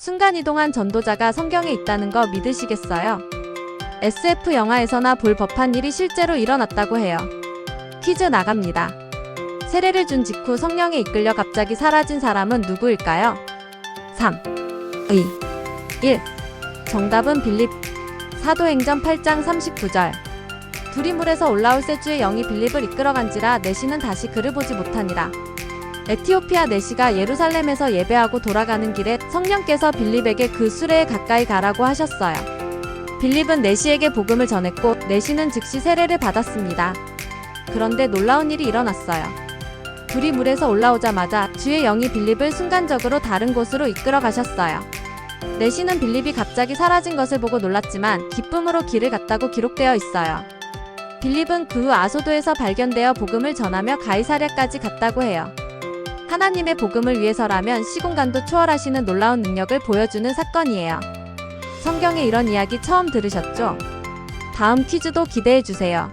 순간이동한 전도자가 성경에 있다는 거 믿으시겠어요? SF 영화에서나 볼 법한 일이 실제로 일어났다고 해요. 퀴즈 나갑니다. 세례를 준 직후 성령에 이끌려 갑자기 사라진 사람은 누구일까요? 3, 2, 1. 정답은 빌립. 사도행전 8장 39절. 둘이 물에서 올라올 세주의 영이 빌립을 이끌어간지라 내시는 다시 그를 보지 못하니라. 에티오피아 내시가 예루살렘에서 예배하고 돌아가는 길에 성령께서 빌립에게 그 수레에 가까이 가라고 하셨어요. 빌립은 내시에게 복음을 전했고 내시는 즉시 세례를 받았습니다. 그런데 놀라운 일이 일어났어요. 둘이 물에서 올라오자마자 주의 영이 빌립을 순간적으로 다른 곳으로 이끌어 가셨어요. 내시는 빌립이 갑자기 사라진 것을 보고 놀랐지만 기쁨으로 길을 갔다고 기록되어 있어요. 빌립은 그 후 아소도에서 발견되어 복음을 전하며 가이사랴까지 갔다고 해요. 하나님의 복음을 위해서라면 시공간도 초월하시는 놀라운 능력을 보여주는 사건이에요. 성경에 이런 이야기 처음 들으셨죠? 다음 퀴즈도 기대해 주세요.